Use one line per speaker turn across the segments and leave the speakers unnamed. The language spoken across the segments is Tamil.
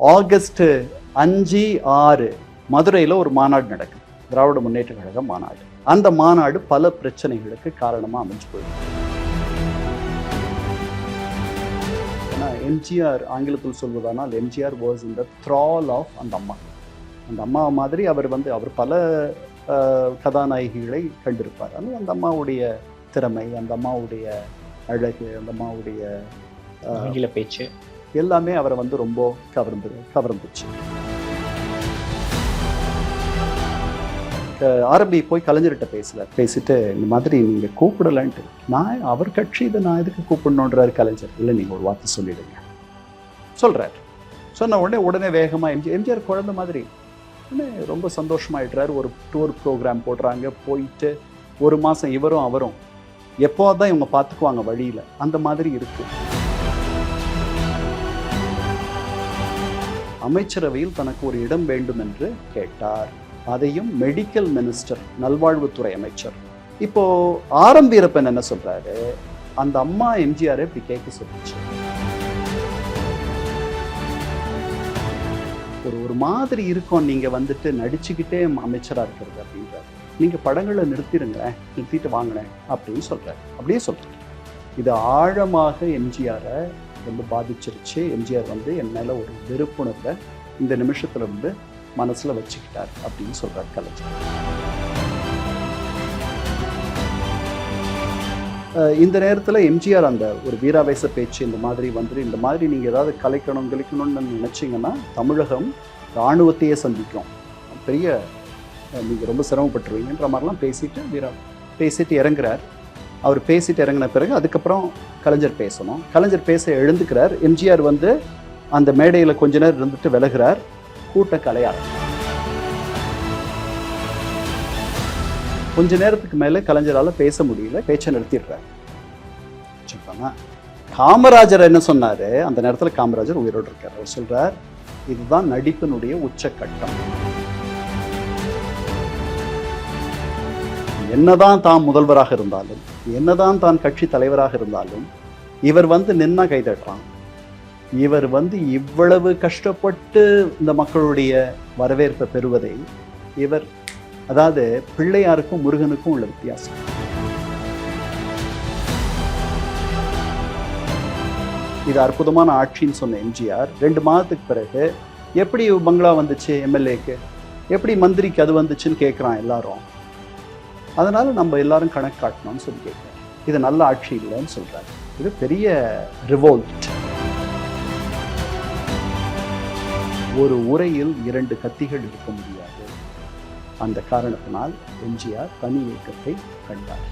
ஆகஸ்ட்டு அஞ்சு ஆறு மதுரையில் ஒரு மாநாடு நடக்குது. திராவிட முன்னேற்ற கழக மாநாடு. அந்த மாநாடு பல பிரச்சனைகளுக்கு காரணமாக அமைஞ்சு போயிடுது ஏன்னா எம்ஜிஆர் ஆங்கிலத்தில் சொல்வதானால் MGR was in the thrall of அந்த அம்மா. அந்த அம்மா மாதிரி அவர் வந்து அவர் பல கதாநாயகிகளை கண்டிருப்பார். ஆனால் அந்த அம்மாவுடைய திறமை அந்த அம்மாவுடைய அழகு அந்த அம்மாவுடைய
ஆங்கில பேச்சு.
எல்லாமே அவரை வந்து ரொம்ப கவர்ந்து கவர்ந்துச்சு. ஆரம்பி போய் கலைஞர்கிட்ட பேசல பேசிட்டு இந்த மாதிரி நீங்க கூப்பிடலன்ட்டு. நான் அவர் கட்சி இதை நான் எதுக்கு கூப்பிடணுன்றாரு கலைஞர். இல்லை நீங்க ஒரு வார்த்தை சொல்லிடுங்க. சொல்றாரு. சொன்ன உடனே உடனே வேகமா எம்ஜி எம்ஜிஆர் குழந்தை மாதிரி. உடனே ரொம்ப சந்தோஷமாயிடுறாரு. ஒரு டூர் ப்ரோக்ராம் போடுறாங்க. போயிட்டு ஒரு மாசம் இவரும் அவரும். எப்போதான் இவங்க பார்த்துக்குவாங்க வழியில். அந்த மாதிரி இருக்குது அமைச்சரவையில் தனக்கு ஒரு இடம் வேண்டும் என்று கேட்டார். அதையும் மெடிக்கல் மினிஸ்டர் நல்வாழ்வுத்துறை அமைச்சர். இப்போ ஆரம் வீரப்பன் என்ன சொல்றாரு? அந்த அம்மா எம்ஜிஆர் இப்படி கேட்க சொல்லிச்சு. ஒரு ஒரு மாதிரி இருக்கும் நீங்க வந்துட்டு நடிச்சுக்கிட்டே அமைச்சரா இருக்கிறது அப்படின்றாரு. நீங்க படங்களை நிறுத்திடுங்க நிறுத்திட்டு வாங்கினேன் அப்படின்னு சொல்றாரு. அப்படியே சொல்றாரு. இது ஆழமாக எம்ஜிஆரை ரொம்ப பாதிச்சிருச்சு. எம்ஜிஆர் வந்து என் மேலே ஒரு வெறுப்புணர்வை இந்த நிமிஷத்தில் இருந்து மனசில் வச்சுக்கிட்டார் அப்படின்னு சொல்கிறார் கலைஞர். இந்த நேரத்தில் எம்ஜிஆர் அந்த ஒரு வீராவேச பேச்சு இந்த மாதிரி வந்து இந்த மாதிரி நீங்கள் ஏதாவது கலைக்கணும் கழிக்கணும்னு நினச்சிங்கன்னா தமிழகம் இராணுவத்தையே சந்திக்கும். பெரிய நீங்கள் ரொம்ப சிரமப்பட்டுருவீங்கன்ற மாதிரிலாம் பேசிட்டு வீரா பேசிட்டு இறங்குறார். அவர் பேசிட்டு இறங்கின பிறகு அதுக்கப்புறம் கலைஞர் பேசணும். கலைஞர் பேச எழுந்துக்கிறார். எம்ஜிஆர் வந்து அந்த மேடையில் கொஞ்ச நேரம் இருந்துட்டு விலகிறார். கூட்ட கலையார் கொஞ்ச நேரத்துக்கு மேலே கலைஞரால் பேச முடியல. பேச்சை நிறுத்திடுறார். காமராஜர் என்ன சொன்னார்? அந்த நேரத்தில் காமராஜர் உயிரோடு இருக்கார். அவர் சொல்கிறார் இதுதான் நடிப்பினுடைய உச்சக்கட்டம். என்னதான் தான் முதல்வராக இருந்தாலும் என்னதான் தான் கட்சி தலைவராக இருந்தாலும் இவர் வந்து நின்னா கைதட்டுறான். இவர் வந்து இவ்வளவு கஷ்டப்பட்டு இந்த மக்களுடைய வரவேற்பை பெறுவதை இவர் அதாவது பிள்ளையாருக்கும் முருகனுக்கும் உள்ள வித்தியாசம். இது அற்புதமான ஆட்சின்னு சொன்ன எம்ஜிஆர் ரெண்டு மாதத்துக்கு பிறகு எப்படி பங்களா வந்துச்சு எம்எல்ஏக்கு? எப்படி மந்திரிக்கு அது வந்துச்சுன்னு கேட்குறான் எல்லாரும். அதனால் நம்ம எல்லாரும் கணக்கு காட்டணும்னு சொல்லி கேட்குறேன். இது நல்ல ஆட்சி இல்லைன்னு சொல்றாரு. இது பெரிய ரிவோல்ட் ஒரு உரையில் இரண்டு கத்திகள் இருக்க முடியாது. அந்த காரணத்தினால் எம்ஜிஆர் தனி இயக்கத்தை கண்டார்.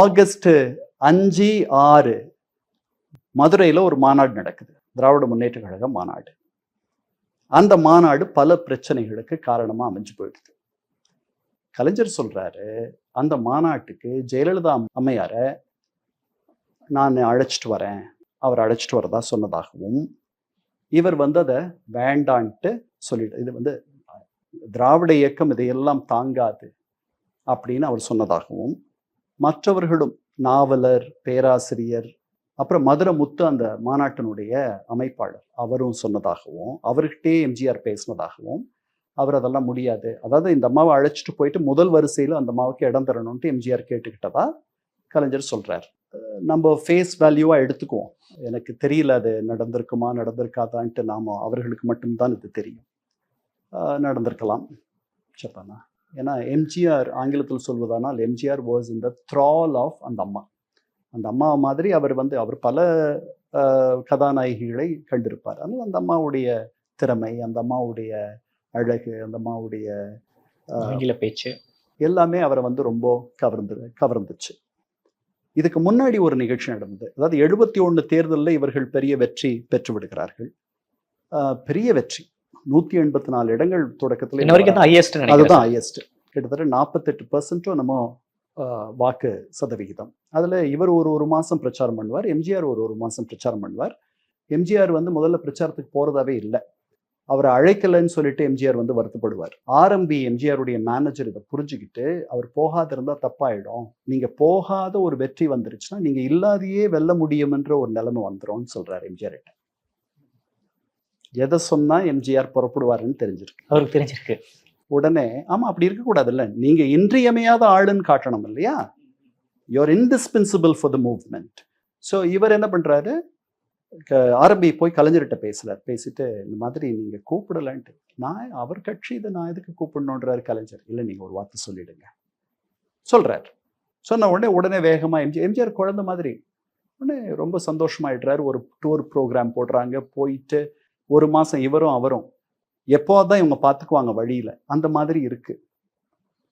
ஆகஸ்ட் அஞ்சு ஆறு. மதுரையில் ஒரு மாநாடு நடக்குது. திராவிட முன்னேற்ற கழக மாநாடு. அந்த மாநாடு பல பிரச்சனைகளுக்கு காரணமா அமைஞ்சு போயிடுது. கலைஞர் சொல்றாரு அந்த மாநாட்டுக்கு ஜெயலலிதா அம்மையாரை நான் அழைச்சிட்டு வரேன். அவர் அழைச்சிட்டு வரதா சொன்னதாகவும் இவர் வந்து அதை வேண்டான்ட்டு சொல்லிட்டு இது வந்து திராவிட இயக்கம் இதையெல்லாம் தாங்காது அப்படின்னு அவர் சொன்னதாகவும் மற்றவர்களும் நாவலர் பேராசிரியர் அப்புறம் மதுரை முத்து அந்த மாநாட்டினுடைய அமைப்பாளர். அவரும் சொன்னதாகவும் அவர்கிட்டே எம்ஜிஆர் பேசினதாகவும் அவர் அதெல்லாம் முடியாது. அதாவது இந்த அம்மாவை அழைச்சிட்டு போயிட்டு முதல் வரிசையில் அந்த அம்மாவுக்கு இடம் தரணும்ட்டு எம்ஜிஆர் கேட்டுக்கிட்டதா கலைஞர் சொல்கிறார் நம்ம ஃபேஸ் வேல்யூவாக எடுத்துக்குவோம். எனக்கு தெரியல அது நடந்திருக்குமா நடந்திருக்காதான்ட்டு நாம அவர்களுக்கு மட்டும்தான் இது தெரியும். நடந்திருக்கலாம். சப்பானா ஏன்னா எம்ஜிஆர் ஆங்கிலத்தில் சொல்வதானால் MGR was in the thrall of அந்த அம்மா. அந்த அம்மா மாதிரி அவர் வந்து அவர் பல கதாநாயகிகளை கண்டிருப்பார். அதனால் அந்த அம்மாவுடைய திறமை அந்த அம்மாவுடைய அழகு அந்த அம்மாவுடைய
ஆங்கில பேச்சு.
எல்லாமே அவரை வந்து ரொம்ப கவர்ந்து கவர்ந்துச்சு. இதுக்கு முன்னாடி ஒரு நிகழ்ச்சி நடந்தது. அதாவது எழுபத்தி ஒன்று தேர்தலில் இவர்கள் பெரிய வெற்றி பெற்று விடுகிறார்கள். பெரிய வெற்றி. நூத்தி எண்பத்தி நாலு இடங்கள் தொடக்கத்தில்
இன்ன வரைக்கும் ஹையஸ்ட்
அதுதான் ஹையஸ்ட் கிட்டத்தட்ட நாற்பத்தெட்டு பர்சன்ட்டும் நம்ம வாக்கு சதவிகிதம். அதில் இவர் ஒரு ஒரு மாதம் பிரச்சாரம் பண்ணுவார் எம்ஜிஆர் ஒரு ஒரு மாதம் பிரச்சாரம் பண்ணுவார். எம்ஜிஆர் வந்து முதல்ல பிரச்சாரத்துக்கு போறதாவே இல்லை. அவரை அழைக்கலைன்னு சொல்லிட்டு எம்ஜிஆர் வந்து வருத்தப்படுவார். ஆர்எம்பி எம்ஜிஆருடைய மேனேஜர் இதை புரிஞ்சுக்கிட்டு அவர் போகாத இருந்தா தப்பாயிடும். நீங்க போகாத ஒரு வெற்றி வந்துருச்சுன்னா நீங்க இல்லாதையே வெல்ல முடியும்ன்ற ஒரு நிலைமை வந்துரும்னு சொல்றாரு எம்ஜிஆர் கிட்ட எதை சொன்னா எம்ஜிஆர் புறப்படுவாருன்னு தெரிஞ்சிருக்கு.
அவருக்கு தெரிஞ்சிருக்கு.
உடனே ஆமா அப்படி இருக்கக்கூடாதுல்ல. நீங்க இன்றியமையாத ஆளுன்னு காட்டணும் இல்லையா? You're indispensable for the movement so இவர் என்ன பண்றாரு? ஆரம்பி போய் கலைஞர்கிட்ட பேசுறார். பேசிட்டு இந்த மாதிரி நீங்க கூப்பிடலன்ட்டு. நான் அவர் கட்சி இதை நான் எதுக்கு கூப்பிடணுன்றாரு கலைஞர். இல்லை நீங்க ஒரு வார்த்தை சொல்லிடுங்க. சொல்றார். சொன்ன உடனே உடனே வேகமா எம்ஜி எம்ஜிஆர் குழந்தை மாதிரி. உடனே ரொம்ப சந்தோஷமாயிடுறாரு. ஒரு டூர் ப்ரோக்ராம் போடுறாங்க. போயிட்டு ஒரு மாதம் இவரும் அவரும் எப்போதான் இவங்க பார்த்துக்குவாங்க வழியில். அந்த மாதிரி இருக்கு.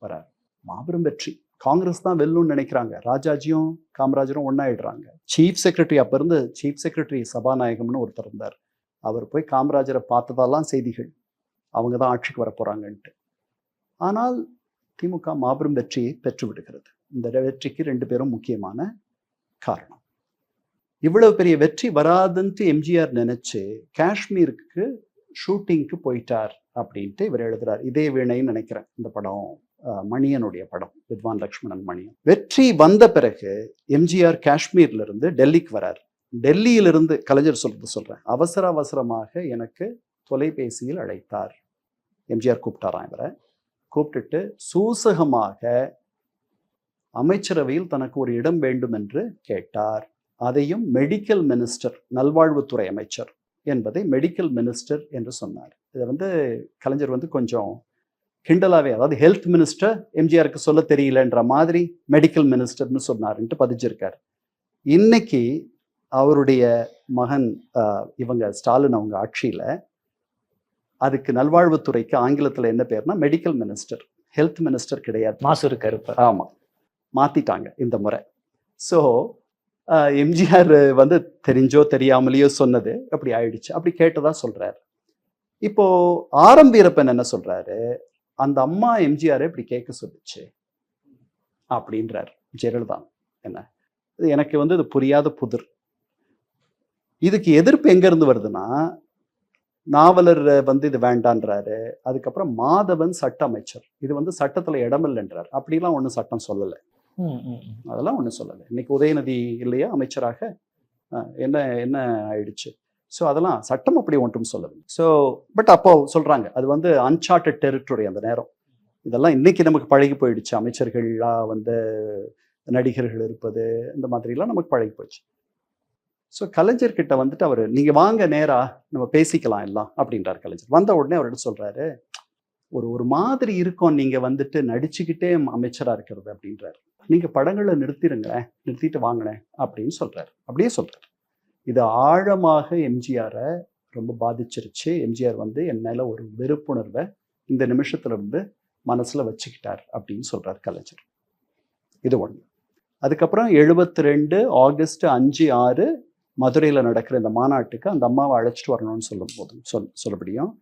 வரார். மாபெரும் வெற்றி. காங்கிரஸ் தான் வெல்லும்னு நினைக்கிறாங்க. ராஜாஜியும் காமராஜரும் ஒன்னாயிடுறாங்க சீஃப் செக்ரட்டரி அப்போ இருந்து சீஃப் செக்ரட்டரி சபாநாயகம்னு ஒருத்தர் இருந்தார். அவர் போய் காமராஜரை பார்த்ததெல்லாம் செய்திகள். அவங்க தான் ஆட்சிக்கு வர போகிறாங்கன்ட்டு ஆனால் திமுக மாபெரும் வெற்றியை பெற்று விடுகிறது. இந்த வெற்றிக்கு ரெண்டு பேரும் முக்கியமான காரணம். இவ்வளவு பெரிய வெற்றி வராதுன்ட்டு எம்ஜிஆர் நினைச்சு காஷ்மீருக்கு ஷூட்டிங்க்கு போயிட்டார் அப்படின்ட்டு இவர் எழுதுறார். இதே வீணைன்னு நினைக்கிறேன் இந்த படம். மணியனுடைய படம் வித்வான் லக்ஷ்மணன் மணியன். வெற்றி வந்த பிறகு எம்ஜிஆர் காஷ்மீர்ல இருந்து டெல்லிக்கு வரார். டெல்லியிலிருந்து கலைஞர் சொல்றது சொல்றேன் அவசர அவசரமாக எனக்கு தொலைபேசியில் அழைத்தார். எம்ஜிஆர் கூப்பிட்டாராம் இவரை. கூப்பிட்டுட்டு சூசகமாக அமைச்சரவையில் தனக்கு ஒரு இடம் வேண்டும் என்று கேட்டார். அதையும் மெடிக்கல் மினிஸ்டர் நல்வாழ்வுத்துறை அமைச்சர் என்பதை மெடிக்கல் மினிஸ்டர் என்று சொன்னார். இதை வந்து கலைஞர் வந்து கொஞ்சம் கிண்டலாவே அதாவது ஹெல்த் மினிஸ்டர் எம்ஜிஆருக்கு சொல்ல தெரியலன்ற மாதிரி மெடிக்கல் மினிஸ்டர்னு சொன்னாருன்ட்டு பதிச்சிருக்காரு இன்னைக்கு அவருடைய மகன் இவங்க ஸ்டாலின் அவங்க ஆட்சியில அதுக்கு நல்வாழ்வுத்துறைக்கு ஆங்கிலத்துல என்ன பேர்னா மெடிக்கல் மினிஸ்டர் ஹெல்த் மினிஸ்டர் கிடையாது.
மாசு இருக்காரு இப்ப.
ஆமா. மாத்திட்டாங்க இந்த முறை. ஸோ எம்ஜிஆர் வந்து தெரிஞ்சோ தெரியாமலேயோ சொன்னது. அப்படி ஆயிடுச்சு. அப்படி கேட்டதா சொல்றாரு. இப்போ ஆரம் வீரப்பன் என்ன சொல்றாரு? அந்த அம்மா எம்ஜிஆரை இப்படி கேட்க சொல்லுச்சு. அப்படின்றார். ஜெயலலிதா. என்ன? எனக்கு வந்து இது புரியாத புதிர். இதுக்கு எதிர்ப்பு எங்க இருந்து வருதுன்னா நாவலர் வந்து இது வேண்டான்றாரு. அதுக்கப்புறம் மாதவன் சட்ட அமைச்சர். இது வந்து சட்டத்துல இடமில்லைன்றார் அப்படிலாம் ஒன்றும் சட்டம் சொல்லலை. அதெல்லாம் ஒன்றும் சொல்லலை. இன்னைக்கு உதயநிதி இல்லையா அமைச்சராக என்ன என்ன ஆயிடுச்சு? ஸோ அதெல்லாம் சட்டம் அப்படி ஒன்றும் சொல்லவில்லை. ஸோ பட் அப்போ சொல்றாங்க அது வந்து அன்சார்ட்டட் டெரிட்டரி அந்த நேரம். இதெல்லாம் இன்னைக்கு நமக்கு பழகி போயிடுச்சு. அமைச்சர்கள்லாம் வந்து நடிகர்கள் இருப்பது இந்த மாதிரிலாம் நமக்கு பழகி போயிடுச்சு. ஸோ கலைஞர்கிட்ட வந்துட்டு அவர் நீங்கள் வாங்க நேராக நம்ம பேசிக்கலாம் எல்லாம் அப்படின்றார் கலைஞர். வந்த உடனே அவர்கிட்ட சொல்கிறாரு ஒரு ஒரு மாதிரி இருக்கும் நீங்கள் வந்துட்டு நடிச்சுக்கிட்டே அமைச்சராக இருக்கிறது அப்படின்றாரு. நீங்கள் படங்களை நிறுத்திடுங்க நிறுத்திட்டு வாங்கினேன் அப்படின்னு சொல்கிறார் அப்படியே சொல்கிறார் இது ஆழமாக எம்ஜிஆரை ரொம்ப பாதிச்சிருச்சு. எம்ஜிஆர் வந்து என் மேலே ஒரு வெறுப்புணர்வை இந்த நிமிஷத்துலேருந்து இருந்து வச்சுக்கிட்டார் அப்படின்னு சொல்கிறார் கலைஞர். இது ஒன்று அதுக்கப்புறம் எழுபத்தி ரெண்டு ஆகஸ்ட் அஞ்சு ஆறு மதுரையில் நடக்கிற இந்த மாநாட்டுக்கு அந்த அம்மாவை அழைச்சிட்டு வரணும்னு சொல்லும் போதும் சொல் சொல்லபடியும்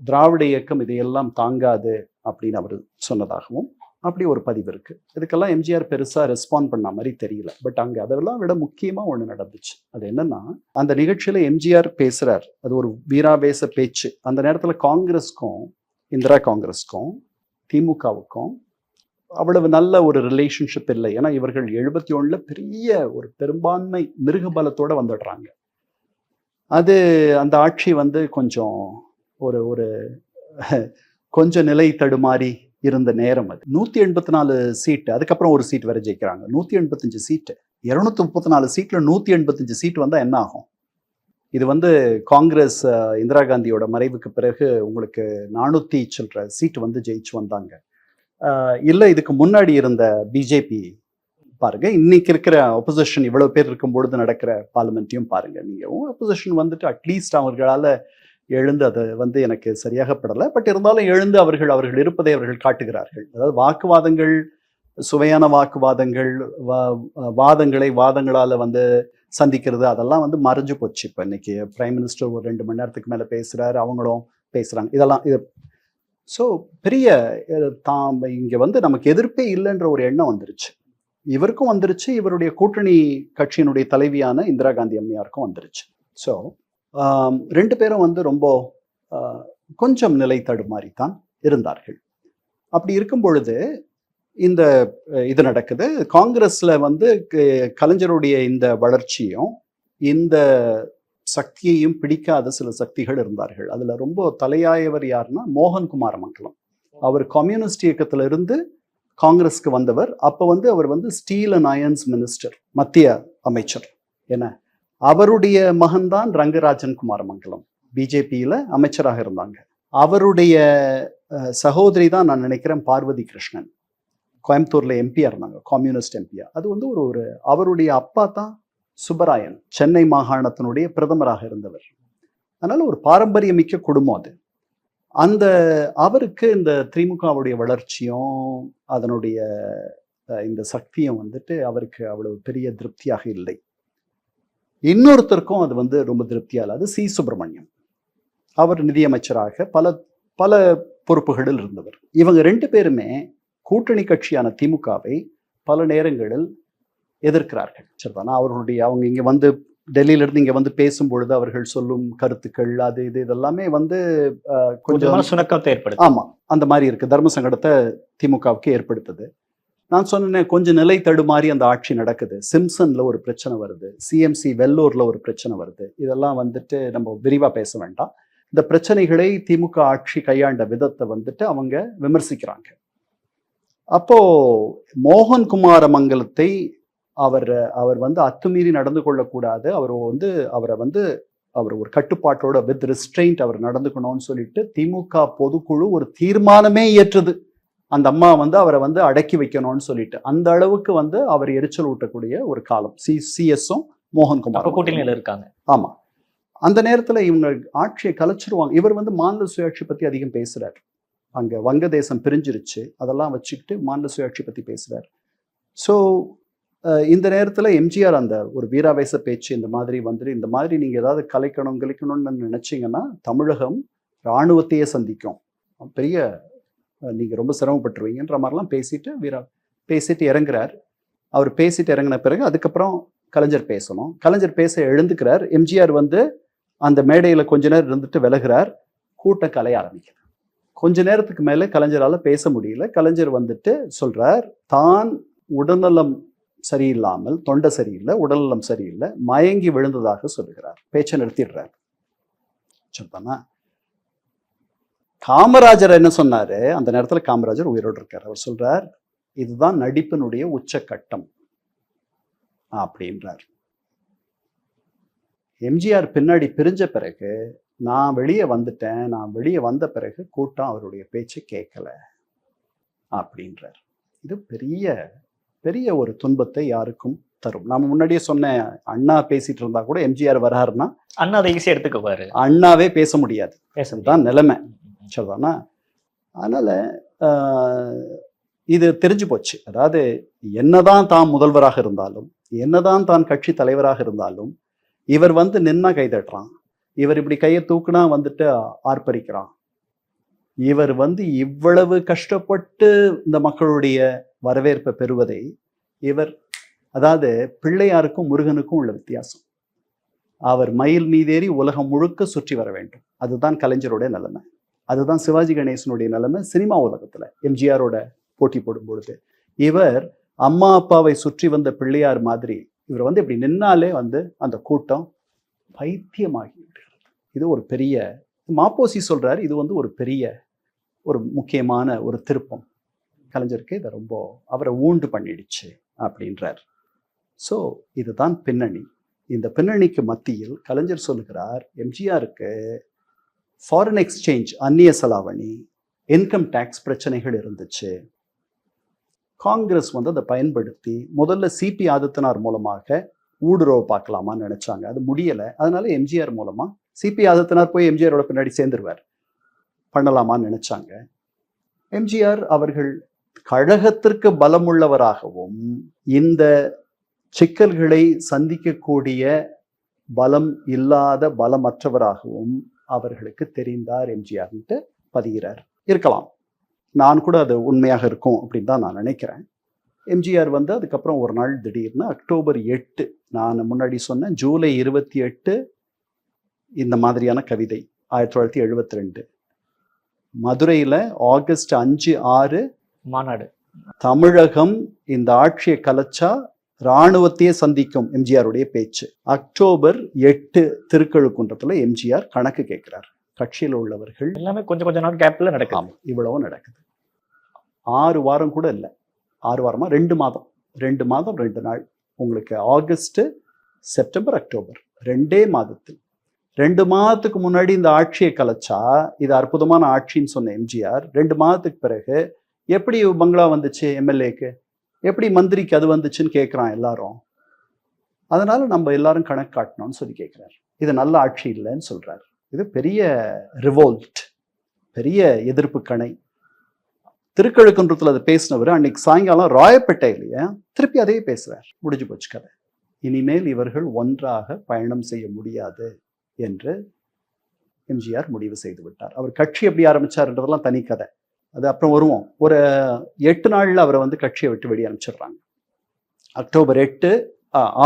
திராவிட இயக்கம் இதையெல்லாம் தாங்காது அப்படின்னு அவர் சொன்னதாகவும் அப்படி ஒரு பதிவு இருக்குது இதுக்கெல்லாம் எம்ஜிஆர் பெருசாக ரெஸ்பாண்ட் பண்ண மாதிரி தெரியல. பட் அங்கே அதெல்லாம் விட முக்கியமாக ஒன்று நடந்துச்சு. அது என்னன்னா அந்த நிகழ்ச்சியில் எம்ஜிஆர் பேசுகிறார் அது ஒரு வீராவேச பேச்சு. அந்த நேரத்தில் காங்கிரஸ்க்கும் இந்திரா காங்கிரஸ்க்கும் திமுகவுக்கும் அவ்வளவு நல்ல ஒரு ரிலேஷன்ஷிப் இல்லை. ஏன்னா இவர்கள் எழுபத்தி ஒன்றில் பெரிய ஒரு பெரும்பான்மை மிருகபலத்தோடு வந்துடுறாங்க. அது அந்த ஆட்சி வந்து கொஞ்சம் ஒரு ஒரு கொஞ்சம் நிலை தடுமாறி இருந்த நேரம் அது. நூத்தி எண்பத்தி நாலு சீட்டு அதுக்கப்புறம் ஒரு சீட் வேற ஜெயிக்கிறாங்க. நூத்தி எண்பத்தஞ்சு சீட்டு. இருநூத்தி முப்பத்தி நாலு சீட்ல நூத்தி எண்பத்தஞ்சு சீட் வந்தா என்ன ஆகும்? இது வந்து காங்கிரஸ் இந்திரா காந்தியோட மறைவுக்கு பிறகு உங்களுக்கு நானூத்தி சில்ற சீட் வந்து ஜெயிச்சு வந்தாங்க. அஹ், இல்ல இதுக்கு முன்னாடி இருந்த பிஜேபி பாருங்க இன்னைக்கு இருக்கிற ஒப்போசிஷன் இவ்வளவு பேர் இருக்கும் பொழுது நடக்கிற பார்லிமெண்ட்டையும் பாருங்க. நீங்க ஒப்போசிஷன் வந்துட்டு அட்லீஸ்ட் அவர்களால எழுந்து அது வந்து எனக்கு சரியாகப்படலை பட் இருந்தாலும் எழுந்து அவர்கள் அவர்கள் இருப்பதை அவர்கள் காட்டுகிறார்கள். அதாவது வாக்குவாதங்கள் சுவையான வாக்குவாதங்கள் வா- வாதங்களை வாதங்களால் வந்து சந்திக்கிறது அதெல்லாம் வந்து மறைஞ்சு போச்சு. இப்போ இன்னைக்கு பிரைம் மினிஸ்டர் ஒரு ரெண்டு மணி நேரத்துக்கு மேலே பேசுகிறாரு அவங்களும் பேசுகிறாங்க இதெல்லாம் இது ஸோ பெரிய தாம் இங்கே வந்து நமக்கு எதிர்ப்பே இல்லைன்ற ஒரு எண்ணம் வந்துருச்சு. இவருக்கும் வந்துருச்சு. இவருடைய கூட்டணி கட்சியினுடைய தலைவியான இந்திரா காந்தி அம்மையாருக்கும் வந்துருச்சு. ஸோ ரெண்டு பேரும் வந்து ரொம்ப ஆஹ், கொஞ்சம் நிலை தடுமாறி தான் இருந்தார்கள். அப்படி இருக்கும் பொழுது இந்த இது நடக்குது. காங்கிரஸ்ல வந்து கலைஞருடைய இந்த வளர்ச்சியும் இந்த சக்தியையும் பிடிக்காத சில சக்திகள் இருந்தார்கள். அதுல ரொம்ப தலையாயவர் யாருன்னா மோகன்குமார் மங்கலம். அவர் கம்யூனிஸ்ட் இயக்கத்துல இருந்து காங்கிரஸ்க்கு வந்தவர். அப்போ வந்து அவர் வந்து ஸ்டீல் அண்ட் அயன்ஸ் மினிஸ்டர் மத்திய அமைச்சர் என்ன அவருடைய மகன்தான் ரங்கராஜன் குமாரமங்கலம். பிஜேபியில் அமைச்சராக இருந்தாங்க. அவருடைய சகோதரி தான் நான் நினைக்கிறேன் பார்வதி கிருஷ்ணன். கோயம்புத்தூரில் எம்பியா இருந்தாங்க கம்யூனிஸ்ட் எம்பியா அது வந்து ஒரு ஒரு அவருடைய அப்பா தான் சுப்பராயன் சென்னை மாகாணத்தினுடைய பிரதமராக இருந்தவர். அதனால் ஒரு பாரம்பரியமிக்க குடும்பம் அது. அந்த அவருக்கு இந்த திமுகவுடைய வளர்ச்சியும் அதனுடைய இந்த சக்தியும் வந்துட்டு அவருக்கு அவ்வளவு பெரிய திருப்தியாக இல்லை. இன்னொருத்தருக்கும் அது வந்து ரொம்ப திருப்தியா இல்லை அது சி. சுப்பிரமணியம். அவர் நிதியமைச்சராக பல பல பொறுப்புகளில் இருந்தவர். இவங்க ரெண்டு பேருமே கூட்டணி கட்சியான திமுகவை பல நேரங்களில் எதிர்க்கிறார்கள். சரிதானா? அவர்களுடைய அவங்க இங்க வந்து டெல்லியில இருந்து இங்க வந்து பேசும் பொழுது அவர்கள் சொல்லும் கருத்துக்கள் அது இது இதெல்லாமே வந்து கொஞ்சம்
சுணக்கத்தை ஏற்படுத்தும்
ஆமா. அந்த மாதிரி இருக்கு. தர்ம சங்கடத்தை திமுகவுக்கு ஏற்படுத்துது. நான் சொன்னேன் கொஞ்சம் நிலை தடுமாறி அந்த ஆட்சி நடக்குது. சிம்சனில் ஒரு பிரச்சனை வருது. சிஎம்சி வெல்லூரில் ஒரு பிரச்சனை வருது. இதெல்லாம் வந்துட்டு நம்ம விரிவாக பேச வேண்டாம். இந்த பிரச்சனைகளை திமுக ஆட்சி கையாண்ட விதத்தை வந்துட்டு அவங்க விமர்சிக்கிறாங்க. அப்போ மோகன்குமார மங்கலத்தை அவர் அவர் வந்து அத்துமீறி நடந்து கொள்ளக்கூடாது. அவர் வந்து அவரை வந்து அவர் ஒரு கட்டுப்பாட்டோட வித் ரெஸ்ட்ரெயின்ட் அவர் நடந்துக்கணும்னு சொல்லிட்டு திமுக பொதுக்குழு ஒரு தீர்மானமே இயற்றுது அந்த அம்மா வந்து அவரை வந்து அடக்கி வைக்கணும்னு சொல்லிட்டு அந்த அளவுக்கு வந்து அவர் எரிச்சல் ஊட்டக்கூடிய ஒரு காலம். சி சிஎஸும் மோகன்குமார்
கூட்டணியில இருக்காங்க.
ஆமா. அந்த நேரத்துல இவங்க ஆட்சியை கலைச்சிருவாங்க. இவர் வந்து மாநில சுயாட்சி பத்தி அதிகம் பேசுறாரு. அங்க வங்கதேசம் பிரிஞ்சிருச்சு. அதெல்லாம் வச்சுக்கிட்டு மாநில சுயாட்சி பத்தி பேசுறாரு. ஸோ இந்த நேரத்துல எம்ஜிஆர் அந்த ஒரு வீராவேச பேச்சு இந்த மாதிரி வந்துட்டு இந்த மாதிரி நீங்க ஏதாவது கலைக்கணும் கலைக்கணும்னு நினைச்சீங்கன்னா தமிழகம் இராணுவத்தையே சந்திக்கும். பெரிய நீங்கள் ரொம்ப சிரமப்பட்டுருவீங்கன்ற மாதிரிலாம் பேசிட்டு வீரா பேசிட்டு இறங்குறார். அவர் பேசிட்டு இறங்கின பிறகு அதுக்கப்புறம் கலைஞர் பேசணும். கலைஞர் பேச எழுந்துக்கிறார். எம்ஜிஆர் வந்து அந்த மேடையில் கொஞ்ச நேரம் இருந்துட்டு விலகுறார். கூட்டம் கலைய ஆரம்பிக்கிறார் கொஞ்ச நேரத்துக்கு மேலே கலைஞரால் பேச முடியல. கலைஞர் வந்துட்டு சொல்கிறார் தான் உடல்நலம் சரியில்லாமல் தொண்டை சரியில்லை உடல்நலம் சரியில்லை மயங்கி விழுந்ததாக சொல்லுகிறார். பேச்சை நிறுத்திடுறார். சொல்றானா? காமராஜர் என்ன சொன்னாரு? அந்த நேரத்துல காமராஜர் உயிரோடு இருக்கார். அவர் சொல்றார் இதுதான் நடிப்பினுடைய உச்சக்கட்டம். அப்படின்றார். எம்ஜிஆர் பின்னாடி பிரிஞ்ச பிறகு நான் வெளியே வந்துட்டேன். நான் வெளியே வந்த பிறகு கூட்டம் அவருடைய பேச்சு கேட்கல. அப்படின்றார். இது பெரிய பெரிய ஒரு துன்பத்தை யாருக்கும் தரும். நாம முன்னாடியே சொன்ன அண்ணா பேசிட்டு இருந்தா கூட எம்ஜிஆர் வராருன்னா
அண்ணா அதை ஈஸியா எடுத்துக்குவாரு.
அண்ணாவே பேச முடியாது.
பேச
அதுதான் நிலைமை தானே அதனால ஆஹ், இது தெரிஞ்சு போச்சு. அதாவது என்னதான் தான் முதல்வராக இருந்தாலும் என்னதான் தான் கட்சி தலைவராக இருந்தாலும் இவர் வந்து நின்னா கைதட்டுறான். இவர் இப்படி கையை தூக்குனா வந்துட்டு ஆர்ப்பரிக்கிறான். இவர் வந்து இவ்வளவு கஷ்டப்பட்டு இந்த மக்களுடைய வரவேற்பை பெறுவதை இவர் அதாவது பிள்ளையாருக்கும் முருகனுக்கும் உள்ள வித்தியாசம். அவர் மயில் மீதேறி உலகம் முழுக்க சுற்றி வர வேண்டும். அதுதான் கலைஞருடைய நிலைமை. அதுதான் சிவாஜி கணேசனுடைய நிலைமை சினிமா உலகத்தில் எம்ஜிஆரோட போட்டி போடும் பொழுது இவர் அம்மா அப்பாவை சுற்றி வந்த பிள்ளையார் மாதிரி இவர் வந்து இப்படி நின்னாலே வந்து அந்த கூட்டம் பைத்தியமாகி விடுகிறது இது ஒரு பெரிய மாப்போசி சொல்றாரு இது வந்து ஒரு பெரிய ஒரு முக்கியமான ஒரு திருப்பம். கலைஞருக்கு இதை ரொம்ப அவரை ஊண்டு பண்ணிடுச்சு அப்படின்றார். ஸோ இதுதான் பின்னணி. இந்த பின்னணிக்கு மத்தியில் கலைஞர் சொல்லுகிறார் எம்ஜிஆருக்கு ஃபாரின் எக்ஸ்சேஞ்ச் அந்நிய செலாவணி இன்கம் டேக்ஸ் பிரச்சனைகள் இருந்துச்சு. காங்கிரஸ் வந்து அதை பயன்படுத்தி முதல்ல சிபி ஆதித்தனார் மூலமாக ஊடுருவ பார்க்கலாமான்னு நினைச்சாங்க. அது முடியலை. அதனால எம்ஜிஆர் மூலமா சிபி ஆதித்தனார் போய் எம்ஜிஆரோட பின்னாடி சேர்ந்துருவார். பண்ணலாமான்னு நினைச்சாங்க. எம்ஜிஆர் அவர்கள் கழகத்திற்கு பலமுள்ளவராகவும் இந்த சிக்கல்களை சந்திக்கக்கூடிய பலம் இல்லாத பலமற்றவராகவும் அவர்களுக்கு தெரிந்தார் எம்ஜிஆர்ன்ட்டு பதிகிறார். இருக்கலாம். நான் கூட அது உண்மையாக இருக்கும் அப்படின்னு தான் நான் நினைக்கிறேன். எம்ஜிஆர் வந்து அதுக்கப்புறம் ஒரு நாள் திடீர்னு அக்டோபர் எட்டு நான் முன்னாடி சொன்னேன் ஜூலை இருபத்தி எட்டு இந்த மாதிரியான கவிதை ஆயிரத்தி தொள்ளாயிரத்தி எழுபத்தி ரெண்டு. மதுரையில் ஆகஸ்ட் அஞ்சு ஆறு
மாநாடு.
தமிழகம் இந்த ஆட்சியை கலைச்சா இராணுவத்தையே சந்திக்கும் எம்ஜிஆருடைய பேச்சு. அக்டோபர் எட்டு திருக்கழுக்குன்றத்துல எம்ஜிஆர் கணக்கு கேட்கிறார். கட்சியில் உள்ளவர்கள்
எல்லாமே கொஞ்சம் கொஞ்ச நாள் கேப்ல நடக்குது.
ஆமாம் இவ்வளவு நடக்குது. ஆறு வாரம் கூட இல்லை. ஆறு வாரமா? ரெண்டு மாதம். ரெண்டு மாதம் ரெண்டு நாள். உங்களுக்கு ஆகஸ்ட் செப்டம்பர் அக்டோபர். ரெண்டே மாதத்தில். ரெண்டு மாதத்துக்கு முன்னாடி இந்த ஆட்சியை கலைச்சா இது அற்புதமான ஆட்சின்னு சொன்ன எம்ஜிஆர் ரெண்டு மாதத்துக்கு பிறகு எப்படி பங்களா வந்துச்சு எம்எல்ஏக்கு? எப்படி மந்திரிக்கு அது வந்துச்சுன்னு கேட்குறான் எல்லாரும். அதனால நம்ம எல்லாரும் கணக்கு காட்டணும்னு சொல்லி கேட்குறாரு இது நல்ல ஆட்சி இல்லைன்னு சொல்றாரு. இது பெரிய ரிவோல்ட் பெரிய எதிர்ப்பு கணை. திருக்கழுக்குன்றத்தில் அதை பேசினவர் அன்னைக்கு சாயங்காலம் ராயப்பேட்டையிலேயே திருப்பி அதையே பேசுகிறார் முடிஞ்சு போச்சு கதை. இனிமேல் இவர்கள் ஒன்றாக பயணம் செய்ய முடியாது என்று எம்ஜிஆர் முடிவு செய்து விட்டார். அவர் கட்சி எப்படி ஆரம்பிச்சாருன்றதெல்லாம் தனி கதை. அது அப்புறம் வருவோம். ஒரு எட்டு நாளில் அவரை வந்து கட்சியை விட்டு வெளியே அனுப்பிச்சிடுறாங்க. அக்டோபர் எட்டு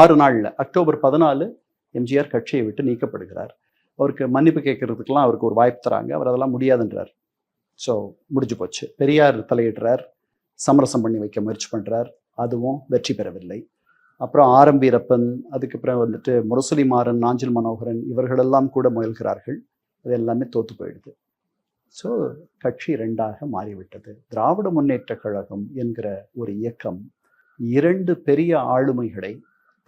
ஆறு நாளில் அக்டோபர் பதினாலு எம்ஜிஆர் கட்சியை விட்டு நீக்கப்படுகிறார். அவருக்கு மன்னிப்பு கேட்கறதுக்கெல்லாம் அவருக்கு ஒரு வாய்ப்பு தராங்க. அவர் அதெல்லாம் முடியாதுன்றார். ஸோ முடிஞ்சு போச்சு. பெரியார் தலையிடுறார். சமரசம் பண்ணி வைக்க முயற்சி பண்ணுறார் அதுவும் வெற்றி பெறவில்லை. அப்புறம் ஆரம் வீரப்பன் அதுக்கப்புறம் வந்துட்டு முரசொலி மாறன் நாஞ்சில் மனோகரன் இவர்களெல்லாம் கூட முயல்கிறார்கள். அது எல்லாமே தோற்று போயிடுது. ஸோ கட்சி ரெண்டாக மாறிவிட்டது. திராவிட முன்னேற்ற கழகம் என்கிற ஒரு இயக்கம் இரண்டு பெரிய ஆளுமைகளை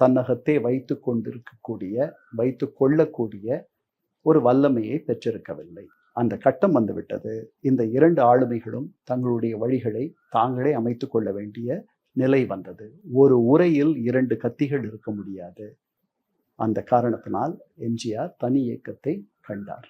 தன்னகத்தே வைத்து கொண்டிருக்கக்கூடிய வைத்து கொள்ளக்கூடிய ஒரு வல்லமையை பெற்றிருக்கவில்லை. அந்த கட்டம் வந்துவிட்டது. இந்த இரண்டு ஆளுமைகளும் தங்களுடைய வழிகளை தாங்களே அமைத்து கொள்ள வேண்டிய நிலை வந்தது. ஒரு உரையில் இரண்டு கத்திகள் இருக்க முடியாது. அந்த காரணத்தினால் எம்ஜிஆர் தனி இயக்கத்தை கண்டார்.